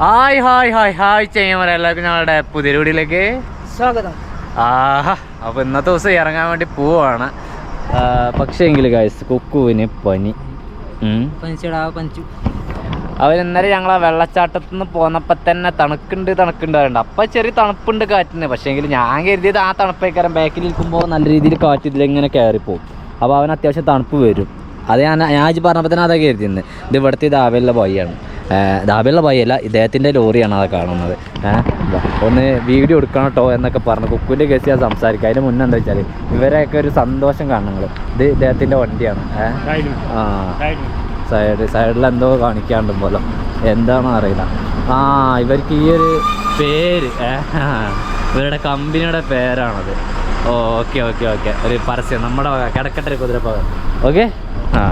Hi hi hi hi ചെയ്യുമ്പോൾ എല്ലാവർക്കും ഞങ്ങളുടെ പുതിയ വീടിലേക്ക് സ്വാഗതം. ആഹാ അപ്പോൾ ഇന്നത്തെ ദിവസം ഇറങ്ങാൻ വേണ്ടി പോവാണ്. പക്ഷേ എങ്കിൽ ഗൈസ് കുക്കുവിന് പനി. ഇന്നലെ ഞങ്ങൾ ആ വെള്ളച്ചാട്ടത്തിൽ നിന്ന് പോന്നപ്പോൾ തന്നെ തണുക്കുണ്ട് തണുക്കുണ്ട് പറയുന്നുണ്ട് അപ്പം ചെറിയ തണുപ്പുണ്ട് കാറ്റിന്. പക്ഷേ എങ്കിൽ ഞാൻ കരുതിയത് ആ തണുപ്പേക്കാരം ബാക്കിൽ നിൽക്കുമ്പോൾ നല്ല രീതിയിൽ കാറ്റ് ഇതിലിങ്ങനെ കയറിപ്പോവും. അപ്പോൾ അവൻ അത്യാവശ്യം തണുപ്പ് വരും. അത് ഞാൻ ഞാൻ പറഞ്ഞപ്പോൾ തന്നെ അതൊക്കെ കരുതിയിരുന്നത് ഇത് ഇവിടുത്തെ ദാബയിലുള്ള ബോയാണ് ദാബയിലുള്ള ബോയല്ല ഇദ്ദേഹത്തിന്റെ ലോറിയാണ് അത് കാണുന്നത്. ഒന്ന് വീഡിയോ എടുക്കണം കേട്ടോ എന്നൊക്കെ പറഞ്ഞു. കുക്കുവിന്റെ കേസ് ഞാൻ സംസാരിക്കാം. അതിന് മുന്നേ എന്താ വെച്ചാൽ ഇവരെയൊക്കെ ഒരു സന്തോഷം നിങ്ങൾ ഇത് ഇദ്ദേഹത്തിന്റെ വണ്ടിയാണ്. ആ സൈഡ് സൈഡിൽ എന്തോ കാണിക്കാണ്ട് പോലെ. എന്താണോ അറിയില്ല. ആ ഇവർക്ക് ഈ ഒരു പേര് ഇവരുടെ കമ്പനിയുടെ പേരാണത്. Okay okay okay. ഒരു പരസ്യം. നമ്മുടെ കിടക്കട്ടെ കുതിരപ്പ ഓക്കെ? ആ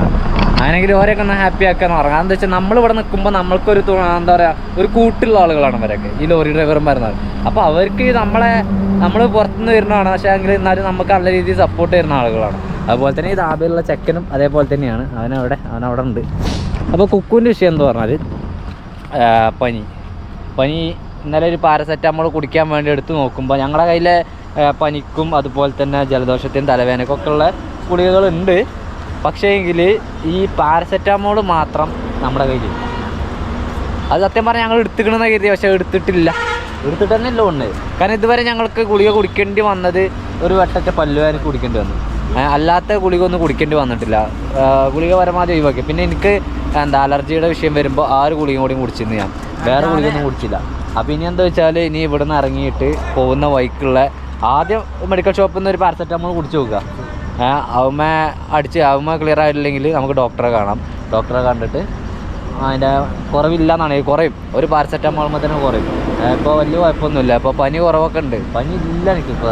അങ്ങനെയെങ്കിൽ ഓരെയൊക്കെ ഒന്ന് ഹാപ്പി ആക്കാന്ന് പറഞ്ഞു എന്താ വെച്ചാൽ നമ്മൾ ഇവിടെ നിൽക്കുമ്പോൾ നമ്മൾക്കൊരു എന്താ പറയുക ഒരു കൂട്ടുള്ള ആളുകളാണ് അവരൊക്കെ ഈ ലോറി ഡ്രൈവർമാരുന്നത് അപ്പോൾ അവർക്ക് നമ്മളെ നമ്മൾ പുറത്തുനിന്ന് വരുന്നതാണ്. പക്ഷേ എങ്കിൽ എന്നാലും നമുക്ക് നല്ല രീതിയിൽ സപ്പോർട്ട് തരുന്ന ആളുകളാണ്. അതുപോലെ തന്നെ ഈ ദാബിലുള്ള ചെക്കനും അതേപോലെ തന്നെയാണ്. അവനവിടെ അവനവിടെ ഉണ്ട്. അപ്പോൾ കുക്കുവിന്റെ വിഷയം എന്ന് പറഞ്ഞാൽ പനി. പനി ഇന്നലെ ഒരു പാരസെറ്റാമോൾ കുടിക്കാൻ വേണ്ടി എടുത്ത് നോക്കുമ്പോൾ ഞങ്ങളുടെ കയ്യിലെ പനിക്കും അതുപോലെ തന്നെ ജലദോഷത്തിനും തലവേദനക്കൊക്കെ ഉള്ള ഗുളികകളുണ്ട്. പക്ഷേ എങ്കിൽ ഈ പാരസെറ്റാമോൾ മാത്രം നമ്മുടെ കയ്യിലില്ല അത് സത്യം പറഞ്ഞാൽ ഞങ്ങൾ എടുത്തിക്കണമെന്ന് കരുതി പക്ഷേ എടുത്തിട്ടില്ല. എടുത്തിട്ട് തന്നെ ഇല്ല ഉണ്ട് കാരണം ഇതുവരെ ഞങ്ങൾക്ക് ഗുളിക കുടിക്കേണ്ടി വന്നത് ഒരു വട്ടത്തെ പല്ലുവേദന കുടിക്കേണ്ടി വന്നു. അല്ലാത്ത ഗുളിക ഒന്നും കുടിക്കേണ്ടി വന്നിട്ടില്ല. ഗുളിക പരമാവധി ഒഴിവാക്കി. പിന്നെ എനിക്ക് എന്താ അലർജിയുടെ വിഷയം വരുമ്പോൾ ആ ഒരു ഗുളിക കൂടി കുടിച്ചിരുന്നു ഞാൻ. വേറെ ഗുളിക ഒന്നും കുടിച്ചില്ല. അപ്പം ഇനി എന്താ വെച്ചാൽ ഇനി ഇവിടെ നിന്ന് ഇറങ്ങിയിട്ട് പോകുന്ന വൈക്കുള്ള ആദ്യം മെഡിക്കൽ ഷോപ്പിൽ നിന്ന് ഒരു പാരസെറ്റാമോൾ കുടിച്ച് നോക്കുക. അവമ്മ അടിച്ച് അവമ്മ ക്ലിയർ ആയിട്ടില്ലെങ്കിൽ നമുക്ക് ഡോക്ടറെ കാണാം. ഡോക്ടറെ കണ്ടിട്ട് അതിന്റെ കുറവില്ല എന്നാണ് കുറയും. ഒരു പാരസെറ്റാമോൾ തന്നെ കുറയും. ഇപ്പോൾ വലിയ കുഴപ്പമൊന്നുമില്ല. ഇപ്പോൾ പനി കുറവൊക്കെ ഉണ്ട്. പനി ഇല്ല എനിക്ക് ഇപ്പോൾ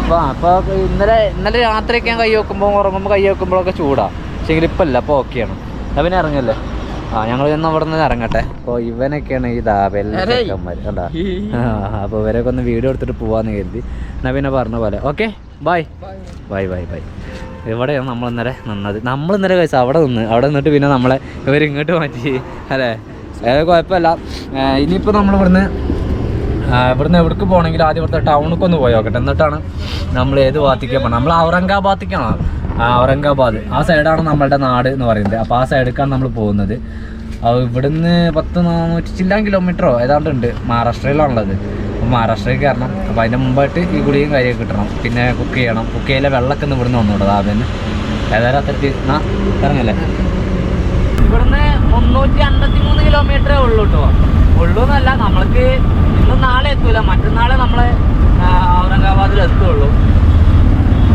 ഇപ്പോൾ അപ്പോൾ ഇന്നലെ ഇന്നലെ രാത്രിയൊക്കെ ഞാൻ കൈ വെക്കുമ്പോൾ ഉറങ്ങുമ്പോൾ കൈ വെക്കുമ്പോഴൊക്കെ ചൂടാണ് പക്ഷേ ഇപ്പം ഇല്ല അപ്പോൾ ഓക്കെയാണ് പിന്നെ ഇറങ്ങല്ലേ? ആ ഞങ്ങൾ ഇന്ന് അവിടെ നിന്ന് ഇറങ്ങട്ടെ. അപ്പോൾ ഇവനൊക്കെയാണ് ഈ ദാബെല്ലാം കണ്ടാ? അപ്പോൾ ഇവരൊക്കെ ഒന്ന് വീഡിയോ എടുത്തിട്ട് പോവാന്ന് കരുതി. നവീനെ പിന്നെ പറഞ്ഞ പോലെ. Okay bye bye bye bye ഇവിടെയാണ് നമ്മൾ ഇന്നലെ നിന്നത്? നമ്മൾ ഇന്നലെ അവിടെ നിന്ന്. അവിടെ നിന്നിട്ട് പിന്നെ നമ്മളെ ഇവർ ഇങ്ങോട്ട് മാറ്റി. അല്ലേ? ഏത് കുഴപ്പമില്ല. ഇനിയിപ്പോൾ നമ്മൾ ഇവിടുന്ന് ഇവിടുന്ന് എവിടേക്ക് പോകണമെങ്കിൽ ആദ്യം ഇവിടുത്തെ ടൗണിലേക്ക് ഒന്ന് പോയി നോക്കട്ടെ. എന്നിട്ടാണ് നമ്മൾ ഏത് ഭാഗത്തേക്കാണ് പോകണം നമ്മൾ ഔറംഗാബാദിലേക്കാണ്? ഔറംഗാബാദ്. ആ സൈഡാണ് നമ്മളുടെ നാട് എന്ന് പറയുന്നത്. അപ്പോൾ ആ സൈഡിലേക്കാണ് നമ്മൾ പോകുന്നത്. ഇവിടുന്ന് പത്ത് നാനൂറ്റി ചില്ലാൻ കിലോമീറ്ററോ ഏതാണ്ട് ഉണ്ട്. മഹാരാഷ്ട്രയിലാണുള്ളത്. അപ്പോൾ മഹാരാഷ്ട്രയിൽ കയറണം. അപ്പോൾ അതിന്റെ മുമ്പായിട്ട് ഈ ഗുളിയും കാര്യമൊക്കെ കിട്ടണം. പിന്നെ കുക്ക് ചെയ്യണം. കുക്ക് ചെയ്യാൻ വെള്ളമൊക്കെ ഒന്ന് ഇവിടുന്ന് വന്നോളൂ ആദ്യം ഏതായാലും അത്തരത്തിൽ ആ ഇറങ്ങല്ലേ? ഇവിടുന്ന് മുന്നൂറ്റി അൻപത്തി മൂന്ന് കിലോമീറ്ററേ ഉള്ളൂ കേട്ടോ ഉള്ളൂ എന്നല്ല നമ്മൾക്ക് ഇന്ന് നാളെ എത്തൂല. മറ്റന്നാളെ നമ്മൾ ഔറംഗാബാദിൽ എത്തുള്ളൂ.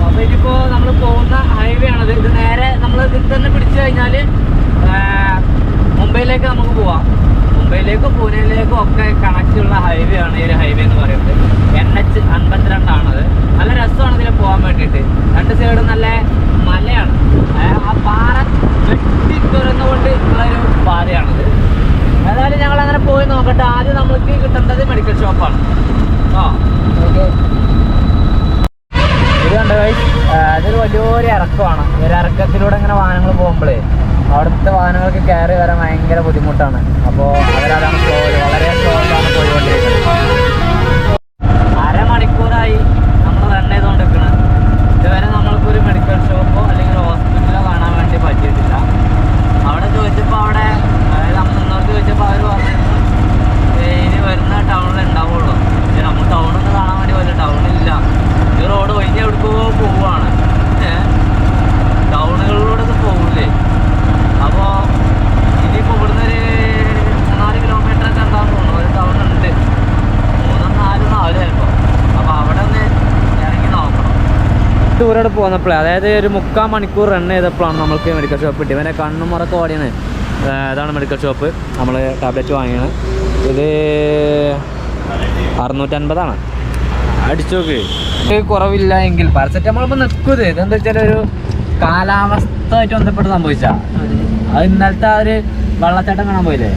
അപ്പോൾ ഇതിപ്പോൾ നമ്മൾ പോകുന്ന ഹൈവേ ആണത്. ഇത് നേരെ നമ്മൾ ഇതിൽ തന്നെ പിടിച്ചു കഴിഞ്ഞാൽ മുംബൈയിലേക്ക് നമുക്ക് പോവാം. മുംബൈയിലേക്കും പൂനെയിലേക്കും ഒക്കെ കണക്റ്റ് ഉള്ള ഹൈവേ ആണ് ഈ ഒരു ഹൈവേ എന്ന് പറയുന്നത്. എൻ എച്ച് അൻപത്തിരണ്ടാണത് നല്ല രസമാണ് ഇതിൽ പോകാൻ വേണ്ടിയിട്ട്. രണ്ട് സൈഡും നല്ല മലയാണ്. ആ, പാറ വെട്ടി തുറന്നുകൊണ്ട് ഉള്ളൊരു പാതയാണത്. ഏതായാലും ഞങ്ങൾ അങ്ങനെ പോയി നോക്കട്ടെ. ആദ്യം നമുക്ക് കിട്ടേണ്ടത് മെഡിക്കൽ ഷോപ്പാണ് ആ. ഓക്കെ ഇത് കണ്ട ഗൈസ് അതൊരു വലിയൊരു ഇറക്കമാണ്. ഒരു ഇറക്കത്തിലൂടെ ഇങ്ങനെ വാഹനങ്ങൾ പോകുമ്പോഴേ അവിടുത്തെ വാഹനങ്ങൾക്ക് കയറി വരാൻ ഭയങ്കര ബുദ്ധിമുട്ടാണ്. അപ്പോൾ അവരതാണ് സ്ലോ വളരെ സ്ലോ ആണ് പോയിക്കൊണ്ടിരിക്കുന്നത് അരമണിക്കൂറായി നമ്മൾ റൺ ചെയ്തുകൊണ്ടിരിക്കുന്നത് ഇതുവരെ നമ്മൾക്ക് ഒരു മെഡിക്കൽ ഷോപ്പോ അല്ലെങ്കിൽ ഹോസ്പിറ്റലോ കാണാൻ വേണ്ടി പറ്റിയിട്ടില്ല. അവിടെ ചോദിച്ചപ്പോൾ അവിടെ അതായത് ചോദിച്ചപ്പോൾ അവർ പറഞ്ഞു ഇനി വരുന്ന ടൗണിൽ ഉണ്ടാവുള്ളൂ. നമ്മൾ ടൗണൊന്നും കാണാൻ വേണ്ടി പോയില്ല. ടൗണില്ല ഈ റോഡ് ഒഴിഞ്ഞ് എവിടേക്കോ പോവുകയാണ് ടൗണുകളിലൂടെ പോകില്ലേ അപ്പോൾ ഇനിയിപ്പോൾ ഇവിടുന്ന് ഒരു കിലോമീറ്റർ ഒക്കെ ഒരു ടൗൺ ചിലപ്പോൾ അപ്പോൾ അവിടെ ഒന്ന് ഇറങ്ങി നോക്കണം. ദൂരോട് പോന്നപ്പോഴേ അതായത് ഒരു മുക്കാൽ മണിക്കൂർ റൺ ചെയ്തപ്പോഴാണ് നമ്മൾക്ക് മെഡിക്കൽ ഷോപ്പ് കിട്ടിയത്. ഇവനെ കണ്ണും മുറക്ക് ഓടിയാണ്. ഇതാണ് മെഡിക്കൽ ഷോപ്പ് നമ്മൾ ടാബ്ലറ്റ് വാങ്ങിയത് ഇത് അറുന്നൂറ്റൻപതാണ്. അടിച്ചു നോക്കി. ഇത് കുറവില്ല എങ്കിൽ പാരസെറ്റമോൾ ഇപ്പം നിൽക്കുന്നത് ഇതെന്താ വെച്ചാൽ ഒരു കാലാവസ്ഥയായിട്ട് ബന്ധപ്പെട്ട് സംഭവിച്ചാൽ അത് ഇന്നലത്തെ ആ ഒരു വെള്ളച്ചാട്ടം കാണാൻ പോയില്ലേ?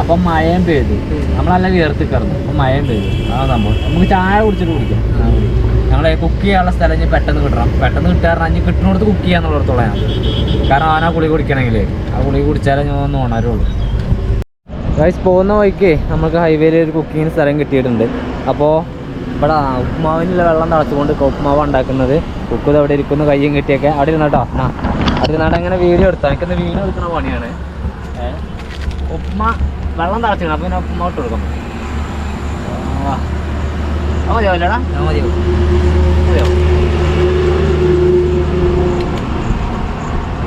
അപ്പം മഴയും പെയ്തു. നമ്മളല്ല വിയർത്തി കിടന്നു. അപ്പം മഴയും പെയ്തു. അതാണ് സംഭവം. നമുക്ക് ചായ കുടിച്ചിട്ട് കുടിക്കാം. ഞങ്ങളെ കുക്ക് ചെയ്യാനുള്ള സ്ഥലം ഇനി പെട്ടെന്ന് കിട്ടണം പെട്ടെന്ന് കിട്ടാറ് അഞ്ഞ് കിട്ടുന്നിടത്ത് കുക്ക് ചെയ്യാന്നുള്ളിടത്തോളം ഞാൻ കാരണം അവനാ കുളി കുടിക്കണമെങ്കിൽ ആ കുളി കുടിച്ചാലേ ഞാൻ ഒന്ന് ഉണരുള്ളൂ. ഗൈസ് പോകുന്ന വഴിക്ക് നമുക്ക് ഹൈവേയിൽ ഒരു കുക്കിങ്ങിന് സ്ഥലം കിട്ടിയിട്ടുണ്ട്. അപ്പോൾ ഇവിടെ ഉപ്പുമാവിനുള്ള വെള്ളം തിളച്ചുകൊണ്ട് ഉപ്പുമാവ് ഉണ്ടാക്കുന്നത്. കുക്കത് അവിടെ ഇരിക്കുന്നു. കയ്യും കിട്ടിയൊക്കെ. അവിടെ ഇരുന്നോട്ടോ. ആ അവിടെ ഇരുന്നാണ്ട് അങ്ങനെ വീഡിയോ എടുത്താൽ എനിക്കൊന്ന് വീഡിയോ എടുക്കുന്ന പണിയാണ്. ഉപ്പുമ വെള്ളം തിളച്ചിക്കണം അപ്പൊ പിന്നെ ഉപ്പുമാവ് ഇട്ട് കൊടുക്കാം. അത്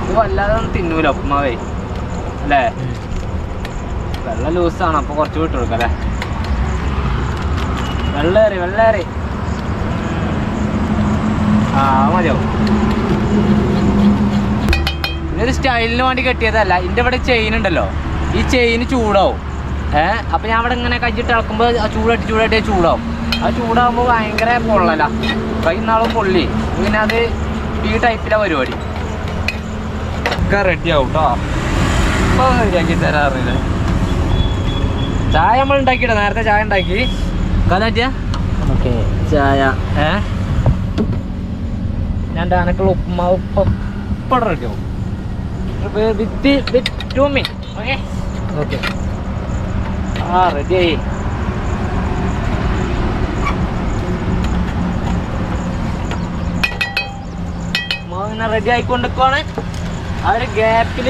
ഇത് വല്ലാതെ ഒന്നും തിന്നൂല ഉപ്പുമാവേ. അല്ലേ? വെള്ളം ലൂസാണ് അപ്പോൾ കുറച്ച് വിട്ട് കൊടുക്കാം അല്ലേ? വെള്ളേറി വെള്ളേറി ആ മതിയാവും. ഇതൊരു സ്റ്റൈലിന് വേണ്ടി കെട്ടിയതല്ല. ഇതിന്റെ ഇവിടെ ചെയിൻ ഉണ്ടല്ലോ. ഈ ചെയിന് ചൂടാവും. ഏഹ് അപ്പം ഞാൻ അവിടെ ഇങ്ങനെ കഴിച്ചിട്ട് ഇളക്കുമ്പോൾ ആ ചൂടായിട്ട് ചൂടായിട്ട് ചൂടാവും. ആ ചൂടാകുമ്പോൾ ഭയങ്കര പൊള്ളല. കൈ നാളും പൊള്ളി. പിന്നെ അത് ഈ ടൈപ്പിലെ പരിപാടി. ഒക്കെ റെഡി ആവും കേട്ടോ ഇപ്പോൾ റെഡിയാക്കി തരാറില്ല ചായ നമ്മൾ ഉണ്ടാക്കിയിട്ട്? നേരത്തെ ചായ ഉണ്ടാക്കി. കലാറ്റിയ ഓക്കെ ചായ. ഏ? ഞാൻ ആനക്കുള്ള ഉപ്പുമാവ് ഇപ്പം റെഡി ആവും. With with two minute okay? Okay. ആ റെഡി ആയി ഉപ്പുമാവ് റെഡി ആയിക്കൊണ്ടിരിക്കുവാണ്. ആ ഒരു ഗ്യാപ്പിൽ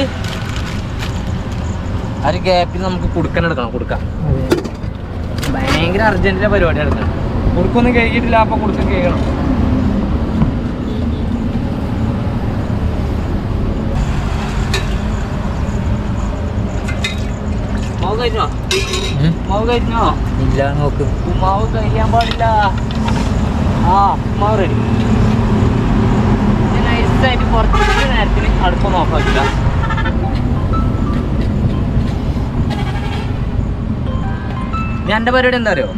ആ ഒരു ഗ്യാപ്പിൽ നമുക്ക് കുടുക്കൻ എടുക്കണം കൊടുക്കാം. ഭയങ്കര അർജന്റിന്റെ പരിപാടി എടുക്കണം കുടുക്കൊന്നും കഴിക്കിട്ടില്ല അപ്പൊ കുടുക്കം കഴിക്കണം മാവ് കഴിഞ്ഞോ? ഇല്ല നോക്ക്. കഴിയാൻ പാടില്ല. ആ ഉമാവ് റെഡി നൈസായിട്ട് കുറച്ച് നേരത്തിന് അടുപ്പ് നോക്കില്ല ഞാൻ എന്റെ പരിപാടി എന്താ അറിയോ?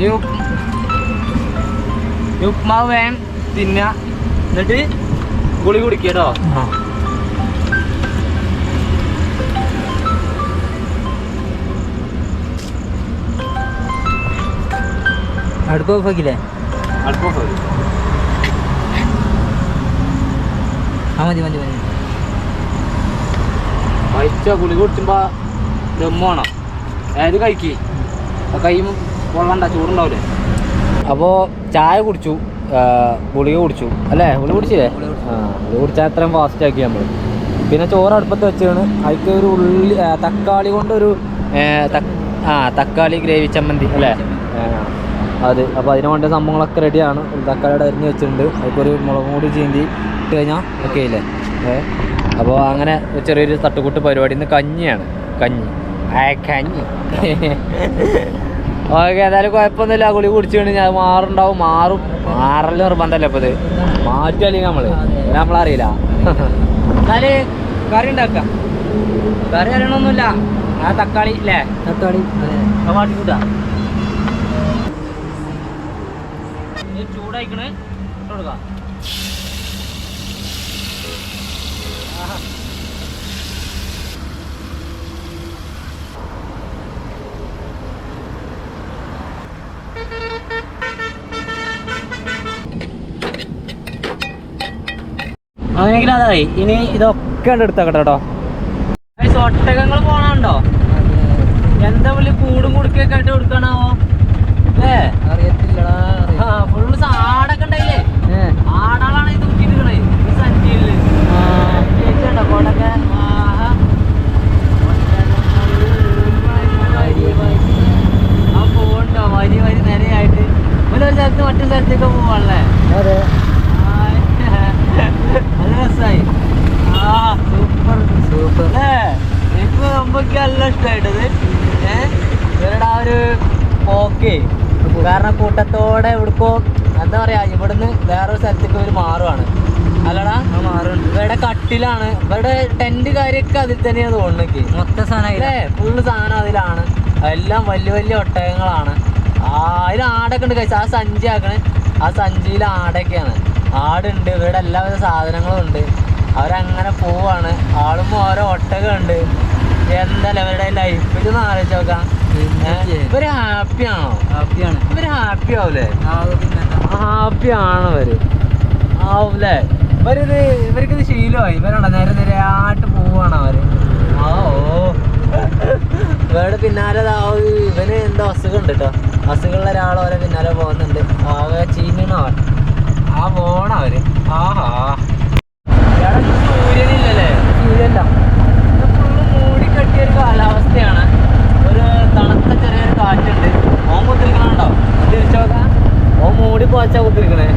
ഈ ഉപ്മാവ് വേഗം തിന്ന. എന്നിട്ട് ഗുളി കുടിക്കട്ടോ അടുപ്പ് ഓഫാക്കില്ലേ അടുപ്പ് പോയി ആ മതി മതി മതി. കഴിച്ച ഗുളി കുടിച്ചുമ്പോ ദമ്മാണ് ഏത് കഴിക്ക്? കൈയും കൊള്ളണ്ട ചൂടുണ്ടാവില്ലേ അപ്പോൾ ചായ കുടിച്ചു ഗുളിക കുടിച്ചു. അല്ലേ? ഗുളി കുടിച്ചില്ലേ. ആ ഗുളി കുടിച്ചാൽ അത്രയും ഫാസ്റ്റ് ആക്കി നമ്മൾ പിന്നെ ചോറ് അടുപ്പത്ത് വെച്ചാണ്. അതിക്ക് ഒരു ഉള്ളി തക്കാളി കൊണ്ടൊരു ആ തക്കാളി ഗ്രേവി ചമ്മന്തി അല്ലേ? അത് അപ്പോൾ അതിന് വേണ്ട സംഭവങ്ങളൊക്കെ റെഡിയാണ് തക്കാളിയുടെ അരിഞ്ഞ് വെച്ചിട്ടുണ്ട്. അതിക്കൊരു മുളകും കൂടി ചീന്തി ഇട്ട് കഴിഞ്ഞാൽ ഓക്കെ ഇല്ലേ? ഏ? അപ്പോൾ അങ്ങനെ ചെറിയൊരു തട്ടുകൂട്ട് പരിപാടി. ഇന്ന് കഞ്ഞിയാണ്. കഞ്ഞി. ആ കഞ്ഞി. ഓക്കെ ഏതായാലും കുഴപ്പമൊന്നുമില്ല. ഗുളി കുടിച്ചു കഴിഞ്ഞാൽ അത് മാറുണ്ടാവും. മാറും. മാറൽ നിർബന്ധമല്ലേ ഇപ്പോൾ ഇത്. മാറ്റല്ലേ നമ്മൾ നമ്മളറിയില്ല. എന്നാൽ കറി ഉണ്ടാക്കാം. കറി അറിയണമൊന്നുമില്ല ആ തക്കാളി അല്ലേ തക്കാളി അത്. ചൂടായിക്കണ്. ഇട്ട് കൊടുക്കാം. അങ്ങനെയെങ്കിൽ അതായി ഇനി ഇതൊക്കെ എടുത്തേക്കട്ടെ കേട്ടോ. ഒട്ടകങ്ങൾ പോണുണ്ടോ? എന്താ വലിയ കൂടും കുടുക്കൊക്കെ ആയിട്ട് കൊടുക്കണോ അല്ലേ അറിയത്തില്ലടാ ആ ഫുള്ള് ആടൊക്കെ ഉണ്ടായില്ലേ ഏ ആടാളാണ് ഇത് നോക്കിയിരിക്കണേ ഈ സഞ്ചിയിൽ ചേച്ചിയുണ്ടോ കോടൊക്കെ ആഹാ. ആ പോണ്ടോ വരി വരി നിരയായിട്ട് ഒരു സ്ഥലത്ത് മറ്റു സ്ഥലത്തേക്ക് പോവാണല്ലേ അതെ നല്ല രസമായി ആ സൂപ്പർ സൂപ്പർ അല്ലേ എനിക്ക് നമുക്ക് നല്ല ഇഷ്ടമായിട്ടത് ഏഹ് ഇവരുടെ ആ ഒരു പോക്കേ കാരണം കൂട്ടത്തോടെ ഉടുക്കോ എന്താ പറയാ ഇവിടുന്ന് വേറൊരു സ്ഥലത്തേക്ക് ഒരു മാറുവാണ്. അല്ലടാ മാറുണ്ട് ഇവിടെ കട്ടിലാണ് ഇവിടെ ടെന്റ് കാര്യൊക്കെ അതിൽ തന്നെയാണ് തോന്നുന്നത് മൊത്ത സാധനം ഫുള്ള് സാധനം അതിലാണ്. എല്ലാം വലിയ വലിയ ഒട്ടകങ്ങളാണ്. ആ അതിൽ ആടൊക്കെ ഉണ്ട് കഴിച്ചാൽ ആ സഞ്ചി ആക്കണേ. ആ സഞ്ചിയിൽ ആടൊക്കെയാണ്. ആടുണ്ട് ഇവിടെ എല്ലാവിധ സാധനങ്ങളും ഉണ്ട്. അവരങ്ങനെ പോവാണ്. ആളും ഓരോ ഒട്ടകം ഉണ്ട് എന്തായാലും അവരുടെ ലൈഫ് ഇത് ആലോചിച്ച് നോക്കാം. ഇവർ ഹാപ്പി ആണോ? ഇവർ ഹാപ്പി ആവൂലേ? ഹാപ്പി ആണോ ഇവർ ആവൂലേ? ഇവരിത് ഇവർക്കിത് ശീലമായി. ഇവരുണ്ടോ നേരെ നേരെയായിട്ട് പോവാണ് അവർ ആ ഓ ഇവരുടെ പിന്നാലെ ഇവന് എന്തോ അസുഖം ഉണ്ട് കേട്ടോ അസുഖമുള്ള ഒരാൾ അവരെ പിന്നാലെ പോകുന്നുണ്ട്. ആകെ ചീനണവർ ആ പോണവര്. ആഹാ. സൂര്യനില്ലല്ലേ? സൂര്യനില്ല. പറ്റിയൊരു കാലാവസ്ഥയാണ്. ഒരു തണുത്ത ചെറിയൊരു കാറ്റുണ്ട്. ഓൻ കുത്തിരിക്കണുണ്ടോ? തിരിച്ചോക്കാം ഓൻ മൂടി പോച്ച കുത്തിരിക്കണേ.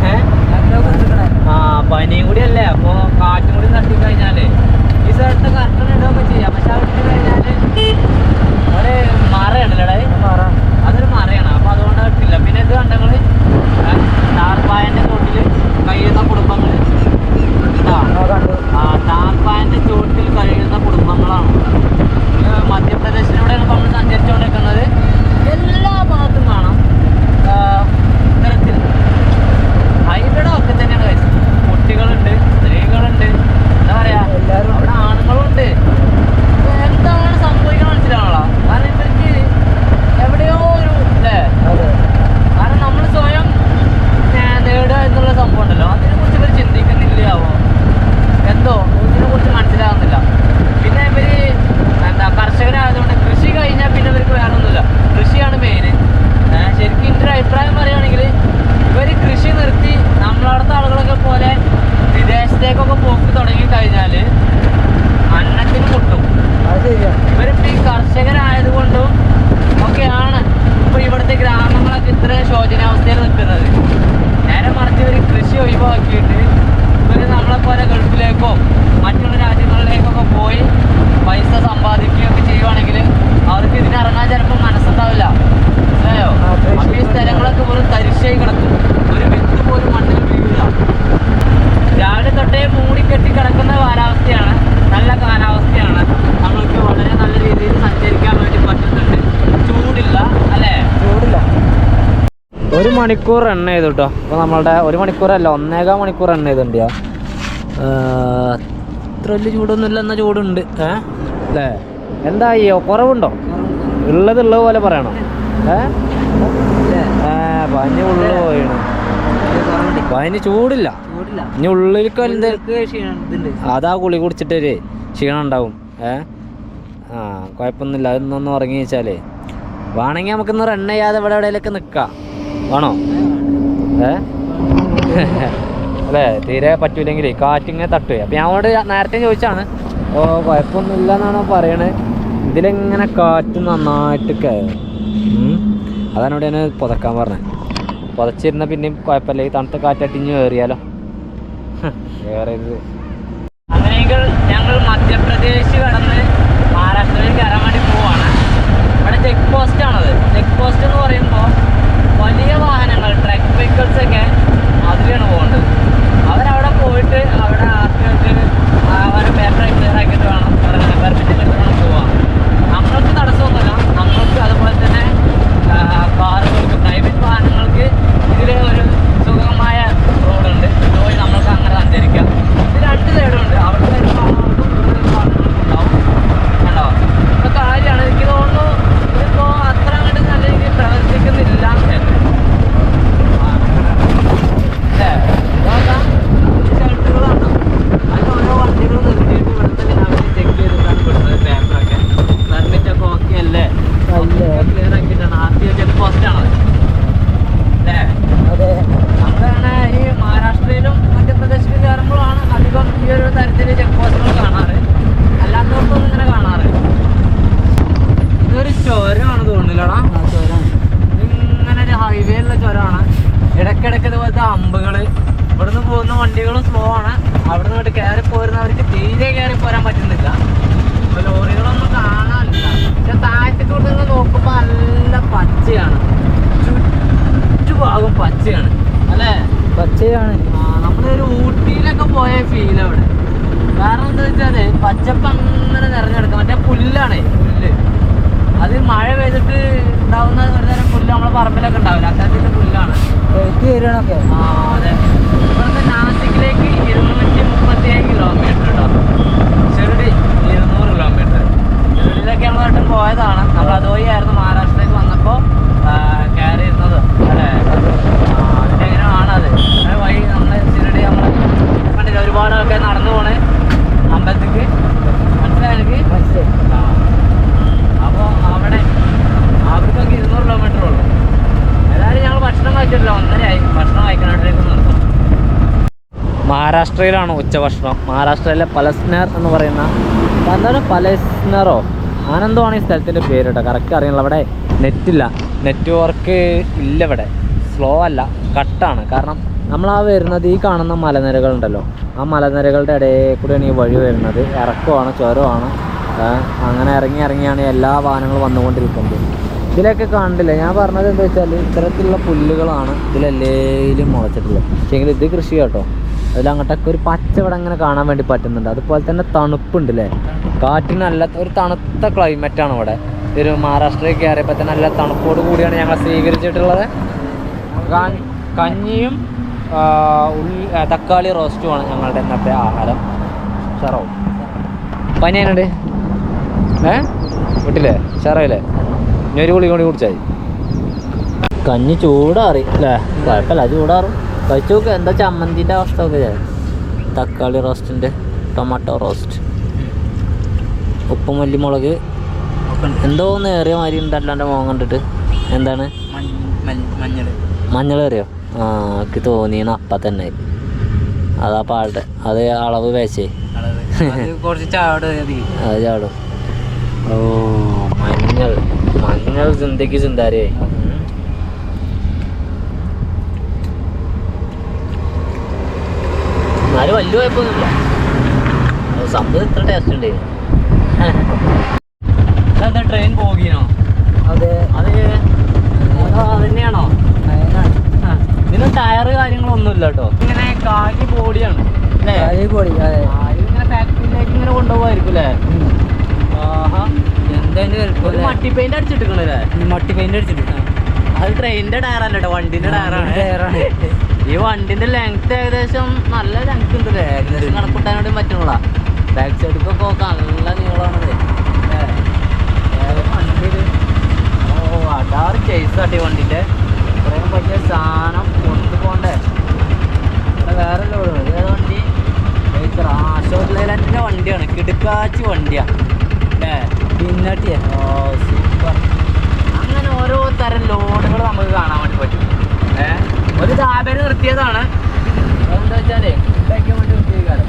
ആ പനിയും കൂടി അല്ലേ? അപ്പോൾ കാറ്റും കൂടി തട്ടിക്കഴിഞ്ഞാലേ ഈ സ്ഥലത്ത് കറക്റ്റ് ഇടുകയൊക്കെ ചെയ്യാം. പക്ഷെ അവിടെ കഴിഞ്ഞാൽ ഒരു മണിക്കൂർ റൺ ചെയ്തു കേട്ടോ അപ്പോൾ നമ്മളുടെ ഒരു മണിക്കൂറല്ല ഒന്നേകാൽ മണിക്കൂർ റൺ ചെയ്തിട്ടുണ്ട് അത്ര വലിയ ചൂടൊന്നുമില്ല എന്നാൽ ചൂടുണ്ട്. ഏ? അല്ലേ? എന്താ ഈ കുറവുണ്ടോ? ഉള്ളത് ഉള്ളത് പോലെ പറയണോ? ഏ? പനി ഉള്ളു പോയാണ്. പനി ചൂടില്ല. ഇനി ഉള്ളിലേക്ക് അതാ കുളി കുടിച്ചിട്ടൊരു ക്ഷീണം ഉണ്ടാവും ഏ? ആ കുഴപ്പമൊന്നുമില്ല. അതൊന്നൊന്ന് ഉറങ്ങി വെച്ചാലേ വേണമെങ്കിൽ നമുക്കൊന്ന് റൺ ചെയ്യാതെ ഇവിടെ എവിടെയെങ്കിലൊക്കെ നിൽക്കാം ആണോ ഏ? അല്ലേ തീരെ പറ്റൂലെങ്കിൽ കാറ്റിങ്ങനെ തട്ടുക അപ്പം ഞങ്ങളോട് നേരത്തെ ചോദിച്ചാണ്. ഓ കുഴപ്പമൊന്നുമില്ല എന്നാണ് പറയണത് ഇതിലെങ്ങനെ കാറ്റ് നന്നായിട്ട് കയറും അതാണ് ഇവിടെ ഞാൻ പുതക്കാൻ പറഞ്ഞത് പുതച്ചിരുന്ന പിന്നെയും കുഴപ്പമില്ല. ഈ തണുത്ത കാറ്റട്ടിഞ്ഞ് കയറിയാലോ വേറെ ഇത് അങ്ങനെയെങ്കിൽ ഞങ്ങൾ മധ്യപ്രദേശ് കടന്ന് മഹാരാഷ്ട്രയിൽ കയറാൻ വേണ്ടി പോവാണ്. ഇവിടെ ചെക്ക് പോസ്റ്റ് ആണത്. ചെക്ക് പോസ്റ്റ് എന്ന് പറയുമ്പോൾ വലിയ വാഹനങ്ങൾ ട്രക്ക് വെഹിക്കിൾസ് ഒക്കെ അതിലാണ് പോകേണ്ടത്. അവരവിടെ പോയിട്ട് അവിടെ ആർക്കൊക്കെ അവരെ പേപ്പർ ക്ലിയർ ആക്കിയിട്ട് വേണം അവരുടെ പെർമിറ്റിൽ വേണം പോവാം നമ്മൾക്ക് തടസ്സമൊന്നുമില്ല. നമ്മൾക്ക് അതുപോലെ തന്നെ കാറുകൾക്ക് പ്രൈവറ്റ് വാഹനങ്ങൾക്ക് ഇതിലെ ഒരു സുഗമമായ റോഡുണ്ട് പോയി നമ്മൾക്ക് അങ്ങനെ സഞ്ചരിക്കാം. ഇത് രണ്ട് സൈഡുണ്ട് അവിടെ മഹാരാഷ്ട്രയിലാണ് ഉച്ചഭക്ഷണം. മഹാരാഷ്ട്രയിലെ പലസ്നർ എന്ന് പറയുന്ന എന്താണ് പലസ്നറോ. ആനന്ദമാണ് ഈ സ്ഥലത്തിന്റെ പേര് കേട്ടോ കറക്റ്റ് അറിയണല്ലോ. അവിടെ നെറ്റില്ല നെറ്റ്വർക്ക് ഇല്ല ഇവിടെ. സ്ലോ അല്ല. കട്ടാണ് കാരണം നമ്മൾ ആ വരുന്നത് ഈ കാണുന്ന മലനിരകളുണ്ടല്ലോ ആ മലനിരകളുടെ ഇടയിൽ കൂടെയാണ് ഈ വഴി വരുന്നത്. ഇറക്കമാണ് ചുരമാണ് അങ്ങനെ ഇറങ്ങി ഇറങ്ങിയാണ് എല്ലാ വാഹനങ്ങളും വന്നുകൊണ്ടിരിക്കുന്നത്. ഇതിലൊക്കെ കണ്ടില്ല? ഞാൻ പറഞ്ഞത് എന്താ വെച്ചാൽ ഇത്തരത്തിലുള്ള പുല്ലുകളാണ് ഇതിലെല്ലേലും മുളച്ചിട്ടുള്ളത്. പക്ഷേ ഇത് കൃഷി കേട്ടോ അതിൽ അങ്ങോട്ടൊക്കെ ഒരു പച്ചവടം അങ്ങനെ കാണാൻ വേണ്ടി പറ്റുന്നുണ്ട്. അതുപോലെ തന്നെ തണുപ്പുണ്ട് അല്ലേ കാറ്റിന് നല്ല ഒരു തണുത്ത ക്ലൈമറ്റാണ് ഇവിടെ. ഒരു മഹാരാഷ്ട്രയിൽ കയറിയപ്പോൾ തന്നെ നല്ല തണുപ്പോട് കൂടിയാണ് ഞങ്ങൾ സ്വീകരിച്ചിട്ടുള്ളത്. കഞ്ഞിയും തക്കാളി റോസ്റ്റുമാണ് ഞങ്ങളുടെ ഇന്നത്തെ ആഹാരം. ഷറോ. പനി എന്നുണ്ട് ഏ? വിട്ടില്ലേ ഷറയില്ലേ ഇനി ഒരു ഗുളി കൂടി കുടിച്ചായി കഞ്ഞി ചൂടാറി. അല്ലേ കുഴപ്പമില്ല. ചൂടാറും. കഴിച്ചു നോക്ക് എന്താ ചമ്മന്തിന്റെ അവസ്ഥ ഒക്കെ? തക്കാളി റോസ്റ്റിന്റെ ടൊമാറ്റോ റോസ്റ്റ് ഉപ്പ് മല്ലിമുളക്. എന്തോ ഒന്ന് ഏറിയ മാതിരി ഉണ്ട് അല്ലാണ്ട് മോൻ കണ്ടിട്ട്. എന്താണ്? മഞ്ഞൾ. അറിയോ ആ എനിക്ക് തോന്നിയെന്ന് അപ്പം തന്നെ. അതാ പാട്ട് അത് അളവ് വേച്ചേ. കുറച്ച് ചാട് അത് ചാടും. ഓ മഞ്ഞൾ. മഞ്ഞൾ ചിന്തയ്ക്ക് ചിന്താരേ. എന്നാലും വലിയ കുഴപ്പമൊന്നുമില്ല. സംഭവം ഇത്ര ടേസ്റ്റ് ഉണ്ട്. എന്താ ട്രെയിൻ പോകീനോ? അതെ. അത് അതന്നെയാണോ തന്നെയാണോ. ഇതിന് ടയറ് കാര്യങ്ങളൊന്നുമില്ല കേട്ടോ ഇങ്ങനെ കാലി ബോഡിയാണ് അല്ലേ? ബോഡി ഇതിങ്ങനെ ഫാക്ടറിയിലേക്ക് ഇങ്ങനെ കൊണ്ടുപോകായിരിക്കും അല്ലേ? എന്തായാലും മട്ടി പെയിന്റ് അടിച്ചിട്ടിക്കണല്ലേ മട്ടി പെയിന്റ് അടിച്ചിട്ടുണ്ട് അത് ട്രെയിനിന്റെ ടയറല്ല കേട്ടോ വണ്ടിന്റെ ടയറാണ് ടയറാണ്. ഈ വണ്ടിന്റെ ലെങ്ത് ഏകദേശം നല്ല ലെങ്ത് ഉണ്ട് ഏകദേശം കണക്കൂട്ടാനോടും പറ്റുള്ള ബാക്ക് സൈഡിക്കൊക്കെ നല്ല നീളമാണത്. വണ്ടി ഓ അടാറ് ചേസ് കാട്ടി വണ്ടിന്റെ ഇത്രയും വലിയ സാധനം കൊണ്ടു പോണ്ടേ ഇവിടെ വേറെ ലോഡ് ഏത് വണ്ടി ചേച്ചർ അശോക് ലേലാൻഡിന്റെ വണ്ടിയാണ് കിടുക്കാച്ചി വണ്ടിയാ അല്ലേ പിന്നട്ടിയ ഓ സൂപ്പർ അങ്ങനെ ഓരോ തരം ലോഡുകൾ നമുക്ക് കാണാൻ വേണ്ടി പറ്റും ഏ ഒരു ധാബയിൽ നിർത്തിയതാണ് എന്താ വെച്ചാലേ ഉണ്ടാക്കാൻ വേണ്ടി നിർത്തിയേക്കാലോ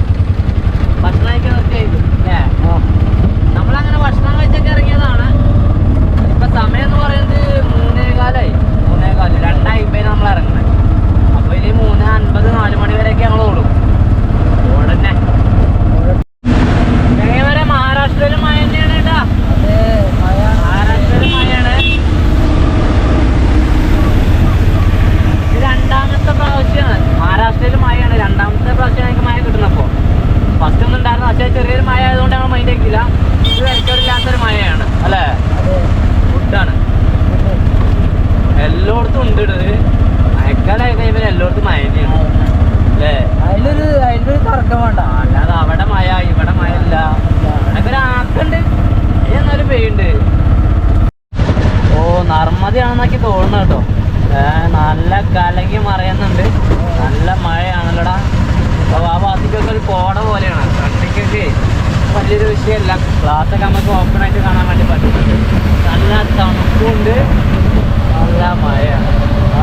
ഭക്ഷണം കഴിക്കാൻ നിർത്തിയായിരിക്കും അല്ലേ നമ്മളങ്ങനെ ഭക്ഷണം കഴിച്ചൊക്കെ ഇറങ്ങിയതാണ് ഇപ്പൊ സമയം എന്ന് പറയുന്നത് മൂന്നേകാലായി മൂന്നേകാൽ രണ്ടായിപ്പേന് നമ്മൾ ഇറങ്ങുന്നത് അപ്പൊ ഇനി മൂന്ന് അൻപത് നാല് മണി വരെയൊക്കെ ഞങ്ങൾ ഓടും ഓടന്നെ എങ്ങനെ വരെ മഹാരാഷ്ട്രയിലും മഴ തന്നെയാണ് കേട്ടാ മഹാരാഷ്ട്രയിൽ മഴയാണ് ഇത് രണ്ടാമത്തെ പ്രാവശ്യമാണ് മഹാരാഷ്ട്രയിൽ മഴയാണ് രണ്ടാമത്തെ പ്രാവശ്യമാണ് എനിക്ക് മഴ കിട്ടുന്നപ്പോൾ ഫസ്റ്റ് ഒന്നും ഉണ്ടായിരുന്നു പക്ഷേ ചെറിയൊരു മഴ ആയതുകൊണ്ട് ഞങ്ങൾ മൈൻഡ് ആക്കിയില്ല ഇത് വിലക്കോടില്ലാത്തൊരു മഴയാണ് അല്ലേ ഫുഡാണ് എല്ലായിടത്തും ഉണ്ട് ഇത് മഴക്കാലായി കഴിയുമ്പോൾ എല്ലായിടത്തും മഴ തന്നെയാണ് അല്ലേ അതിലൊരു അതിലൊരു തർക്കം വേണ്ട അല്ലാതെ അവിടെ മഴ ഇവിടെ മഴ ഇല്ല ഇവിടെ ഒരു ആക്കുണ്ട് എന്നാലും പെയ്യുണ്ട് ഓ നർമ്മതയാണെന്നൊക്കെ തോന്നുന്നു കേട്ടോ ഏ, നല്ല കലങ്ങി മറയുന്നുണ്ട് നല്ല മഴയാണല്ലോടാ അപ്പൊ ആ ഭാഗത്തേക്കൊക്കെ ഒരു കോട പോലെയാണ് ഫ്രണ്ടിക്കൊക്കെ വലിയൊരു വിഷയമല്ല ക്ലാസ്സൊക്കെ നമുക്ക് ഓപ്പൺ ആയിട്ട് കാണാൻ വേണ്ടി പറ്റുന്നുണ്ട് നല്ല തണുപ്പുണ്ട് നല്ല മഴയാണ്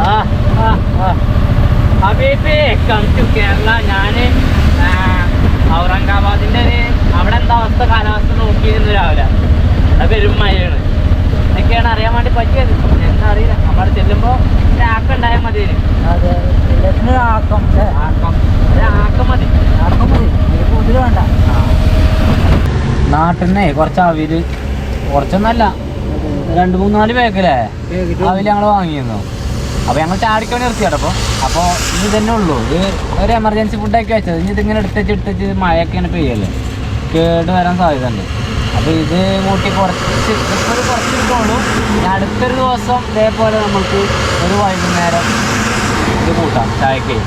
ആ ആ ആ ഹബീബി കം ടു കേരള ഞാൻ ഔറംഗാബാദിന്റെ ഒരു അവിടെ എന്താ അവസ്ഥ കാലാവസ്ഥ നോക്കിയിരുന്നു രാവിലെ. അത് പെരും മഴയാണ്. ഇതൊക്കെയാണ് അറിയാൻ വേണ്ടി പറ്റിയത്. എന്താ അറിയില്ല. അവിടെ ചെല്ലുമ്പോൾ ആക്കം ഉണ്ടായാൽ മതി ആക്കം ആക്കം. ആക്കം മതി. ആക്കം മതി. കൂടുതൽ വേണ്ട. നാട്ടിൽ നിന്നേ കുറച്ച് അവിൽ കുറച്ചൊന്നല്ല രണ്ട് മൂന്നാൽ പേക്കല്ലേ അവിൽ ഞങ്ങൾ വാങ്ങിയിരുന്നു. അപ്പോൾ ഞങ്ങൾ ചാടിക്കണി നിർത്തിയാട്ടോ അപ്പോൾ അപ്പോൾ ഇനി തന്നെ ഉള്ളൂ. ഇത് ഒരു എമർജൻസി ഫുഡൊക്കെ വെച്ചത്. ഇനി ഇതിങ്ങനെ എടുത്തിട്ട് എടുത്തിട്ട് മഴയൊക്കെ ഇങ്ങനെ പെയ്യല്ലേ? കേട് വരാൻ സാധ്യത ഉണ്ട് അപ്പോൾ ഇത് കൂട്ടി കുറച്ച് ഇപ്പോൾ ഒരു കുറച്ച് കിട്ടുള്ളൂ അടുത്തൊരു ദിവസം ഇതേപോലെ നമുക്ക് ഒരു വൈകുന്നേരം ഇത് കൂട്ടാം ചായക്ക്.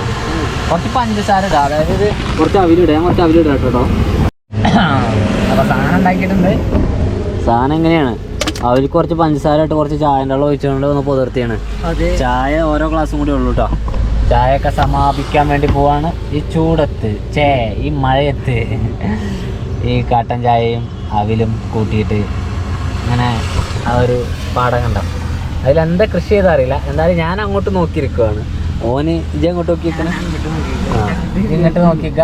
കുറച്ച് പഞ്ചസാര ഇടാം. അതായത് ഇത് കുറച്ച് അവിലിടാം ഞാൻ കുറച്ച് അവിലിടാം കേട്ടോ. അപ്പോൾ സാധനം ഉണ്ടാക്കിയിട്ടുണ്ട്. സാധനം എങ്ങനെയാണ്? അവർക്ക് കുറച്ച് പഞ്ചസാര ഇട്ട് കുറച്ച് ചായന്റെ വെള്ളം ഒഴിച്ചുകൊണ്ട് ഒന്ന് പുതിർത്തിയാണ്. ചായ ഓരോ ഗ്ലാസ്സും കൂടി ഉള്ളൂ കേട്ടോ. ചായയൊക്കെ സമാപിക്കാൻ വേണ്ടി പോവാണ്. ഈ ചൂടത്ത് ചേ ഈ മഴയത്ത് ഈ കാട്ടൻ ചായയും അവിലും കൂട്ടിയിട്ട് അങ്ങനെ ആ ഒരു പാടം കണ്ട? അതിലെന്താ കൃഷി ചെയ്താൽ അറിയില്ല. എന്തായാലും ഞാൻ അങ്ങോട്ട് നോക്കിയിരിക്കുവാണ്. ഓന് ഇജ അങ്ങോട്ട് നോക്കിയിരിക്കണം? ഇങ്ങോട്ട് നോക്കിക്ക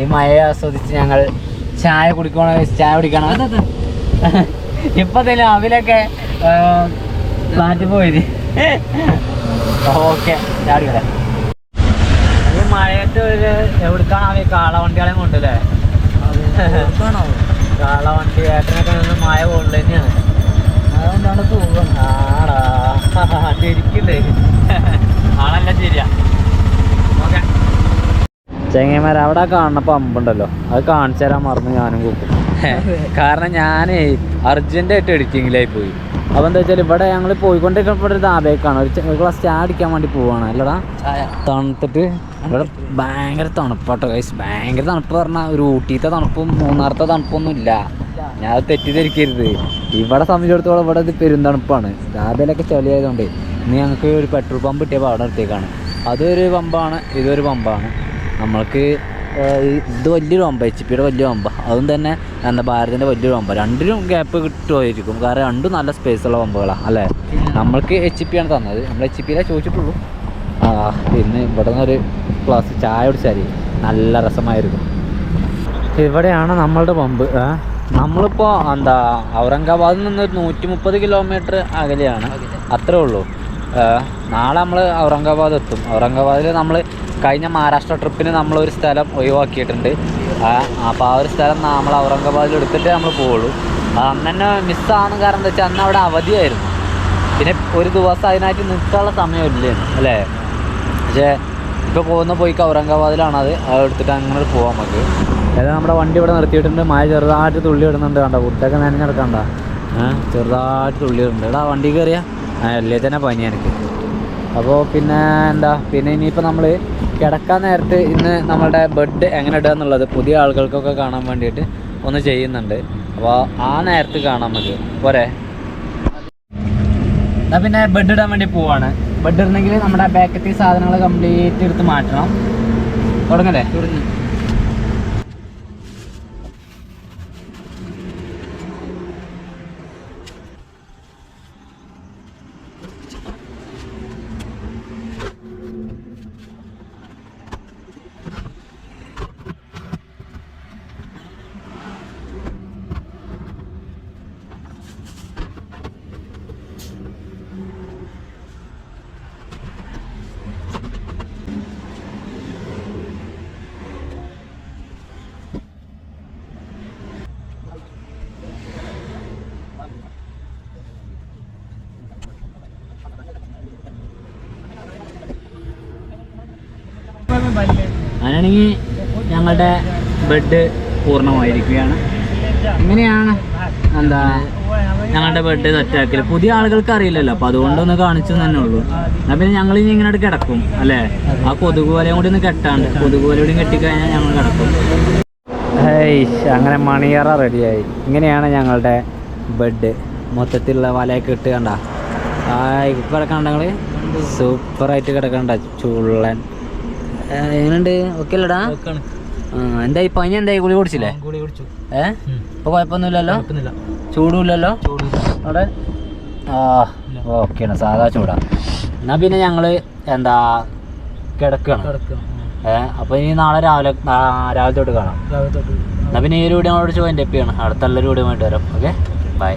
ഈ മഴയെ ആസ്വദിച്ച് ഞങ്ങൾ ചായ കുടിക്കണോ ചായ കുടിക്കണം. ഇപ്പൊ തന്നെ അവിലൊക്കെ മാറ്റി പോയത് ഓക്കെ ചാടി കുടിക്കട്ടെ. മഴയത്ത് ഒരു എവിടുക്കാണ് ഈ കാളവണ്ടികളെ കൊണ്ടല്ലേ? കാളവണ്ടി ഏട്ടനൊക്കെ നിന്ന് മായ കൊണ്ടു തന്നെയാണ് അതുകൊണ്ടാണ് തോന്നുന്നത്? ആടാ ശരിക്കില്ലേ? ആണല്ല ശരിയാ. ചെങ്ങന്മാർ അവിടെ കാണുന്ന പമ്പുണ്ടല്ലോ അത് കാണിച്ചു തരാൻ മറന്നു ഞാനും കൂപ്പും കാരണം ഞാനേ അർജന്റായിട്ട് എഡിറ്റിങ്ങിലായി പോയി. അപ്പോൾ എന്താ വെച്ചാൽ ഇവിടെ ഞങ്ങൾ പോയിക്കൊണ്ടിരിക്കുമ്പോൾ ഒരു ദാബേക്കാണ് ഒരു ചെ- ഗ്ലാസ് ചായ അടിക്കാൻ വേണ്ടി പോവാണ്. അല്ലടാ. തണുത്തിട്ട് ഇവിടെ ഭയങ്കര തണുപ്പാട്ടോ ഗൈസ് ഭയങ്കര തണുപ്പ് പറഞ്ഞാൽ ഒരു ഊട്ടിയിലത്തെ തണുപ്പും മൂന്നാറത്തെ തണുപ്പൊന്നും ഇല്ല. ഞാൻ അത് തെറ്റിദ്ധരിക്കരുത്. ഇവിടെ സംബന്ധിച്ചിടത്തോളം ഇവിടെ ഇത് പെരുന്തണുപ്പാണ് രാവിലെയൊക്കെ ചളിയായതുകൊണ്ട് ഇന്ന് ഞങ്ങൾക്ക് ഒരു പെട്രോൾ പമ്പ് കിട്ടിയപ്പോൾ അവിടെ അടുത്തേക്കാണ്. അതൊരു പമ്പാണ് ഇതൊരു പമ്പാണ്. നമ്മൾക്ക് ഇത് വലിയൊരു ഒമ്പ എച്ച് പിയുടെ വലിയ ഒമ്പ. അതും തന്നെ എന്താ ഭാരതിന്റെ വലിയൊരു ഒമ്പ. രണ്ടിനും ഗ്യാപ്പ് കിട്ടുമായിരിക്കും. കാരണം രണ്ടും നല്ല സ്പേസ് ഉള്ള ഒമ്പുകളാണ് അല്ലേ? നമ്മൾക്ക് എച്ച് പി ആണ് തന്നത്. നമ്മൾ എച്ച് പിയിലെ ചോദിച്ചിട്ടുള്ളൂ. ആ ഇന്ന് ഇവിടെ നിന്നൊരു ഗ്ലാസ് ചായ കുടിച്ചാൽ നല്ല രസമായിരുന്നു. ഇവിടെയാണ് നമ്മളുടെ പമ്പ്? നമ്മളിപ്പോൾ എന്താ ഔറംഗാബാദിൽ നിന്ന് ഒരു നൂറ്റി മുപ്പത് കിലോമീറ്റർ അകലെയാണ്. അത്രേ ഉള്ളൂ. നാളെ നമ്മൾ ഔറംഗാബാദ് എത്തും. ഔറംഗാബാദിൽ നമ്മൾ കഴിഞ്ഞ മഹാരാഷ്ട്ര ട്രിപ്പിന് നമ്മളൊരു സ്ഥലം ഒഴിവാക്കിയിട്ടുണ്ട്. അപ്പോൾ ആ ഒരു സ്ഥലം നമ്മൾ ഔറംഗാബാദിൽ എടുത്തിട്ട് നമ്മൾ പോവുള്ളൂ. അത് അന്ന് തന്നെ മിസ്സാണ് കാരണം എന്താ വെച്ചാൽ അന്ന് അവിടെ അവധിയായിരുന്നു. പിന്നെ ഒരു ദിവസം അതിനായിട്ട് നിൽക്കാനുള്ള സമയമില്ലായിരുന്നു അല്ലേ? പക്ഷേ ഇപ്പോൾ പോകുന്ന പോയി ഔറംഗാബാദിലാണ് അത്. എടുത്തിട്ട് അങ്ങനെ പോവാം നമുക്ക്. അതായത് നമ്മുടെ വണ്ടി ഇവിടെ നിർത്തിയിട്ടുണ്ട്. മഴ ചെറുതായിട്ട് തുള്ളി ഇടുന്നുണ്ട് കണ്ട? ഫുഡൊക്കെ നനഞ്ഞെടുക്കണ്ട നടക്കണ്ട. ചെറുതായിട്ട് തുള്ളി ഇടുന്നുണ്ട്. എടാ വണ്ടി കയറിയാൽ അല്ലേ തന്നെ പനി എനിക്ക്. അപ്പോൾ പിന്നെ എന്താ? പിന്നെ ഇനിയിപ്പോൾ നമ്മൾ കിടക്കാൻ നേരത്ത് ഇന്ന് നമ്മളുടെ ബെഡ് എങ്ങനെ ഇടുക എന്നുള്ളത് പുതിയ ആളുകൾക്കൊക്കെ കാണാൻ വേണ്ടിയിട്ട് ഒന്ന് ചെയ്യുന്നുണ്ട്. അപ്പോൾ ആ നേരത്ത് കാണാൻ നമുക്ക് പോരെ? എന്നാൽ പിന്നെ ബെഡ് ഇടാൻ വേണ്ടി പോവാണ്. ബെഡ് ഇടണമെങ്കിൽ നമ്മുടെ ബാക്കത്തെ സാധനങ്ങൾ കംപ്ലീറ്റ് എടുത്ത് മാറ്റണം. തുടങ്ങല്ലേ? അങ്ങനെയാണെങ്കിൽ ഞങ്ങളുടെ ബെഡ് പൂർണമായിരിക്കുകയാണ്. ഇങ്ങനെയാണ് എന്താ ഞങ്ങളുടെ ബെഡ് സെറ്റാക്കൽ പുതിയ ആളുകൾക്ക് അറിയില്ലല്ലോ അപ്പോൾ അതുകൊണ്ടൊന്ന് കാണിച്ചു തന്നെ ഉള്ളൂ. എന്നാൽ പിന്നെ ഞങ്ങൾ ഇനി ഇങ്ങനെ കിടക്കും അല്ലേ? ആ കൊതുക് വലയും കൂടി ഒന്ന് കെട്ടാണ്ട് കൊതുക് പോലെ കൂടി കെട്ടിക്കഴിഞ്ഞാൽ ഞങ്ങൾ കിടക്കും. അങ്ങനെ മണിയറ റെഡിയായി. ഇങ്ങനെയാണ് ഞങ്ങളുടെ ബെഡ്. മൊത്തത്തിലുള്ള വലയൊക്കെ ഇട്ട് കണ്ട. ആ ഇപ്പം കിടക്കണ്ടെങ്കിൽ സൂപ്പറായിട്ട് കിടക്കണ്ട ചുള്ളൻ. എങ്ങനെയുണ്ട്? ഓക്കെ അല്ലടാ. എന്തായി പനി എന്തായി ഗുളി കുടിച്ചില്ലേ? ഗുളി കുടിച്ചു. ഏ? ഇപ്പൊ കുഴപ്പമൊന്നുമില്ലല്ലോ? കുഴപ്പമൊന്നുമില്ല. ചൂടുമില്ലല്ലോ? ചൂട് അവിടെ? ആ ഓക്കെയാണ്. സാധാ ചൂടാ. എന്നാ പിന്നെ ഞങ്ങൾ എന്താ കിടക്കണം. ഏഹ് ഏ അപ്പൊ ഇനി നാളെ രാവിലെ രാവിലെ തൊട്ട് കാണാം. എന്നാ പിന്നെ ഈ ഒരു വീഡിയോ നമ്മളോട് ചോദിച്ചു എന്റെ എപ്പിയാണ് അടുത്തുള്ളൊരു വീഡിയോ ആയിട്ട് വരാം. ഓക്കെ? ബൈ.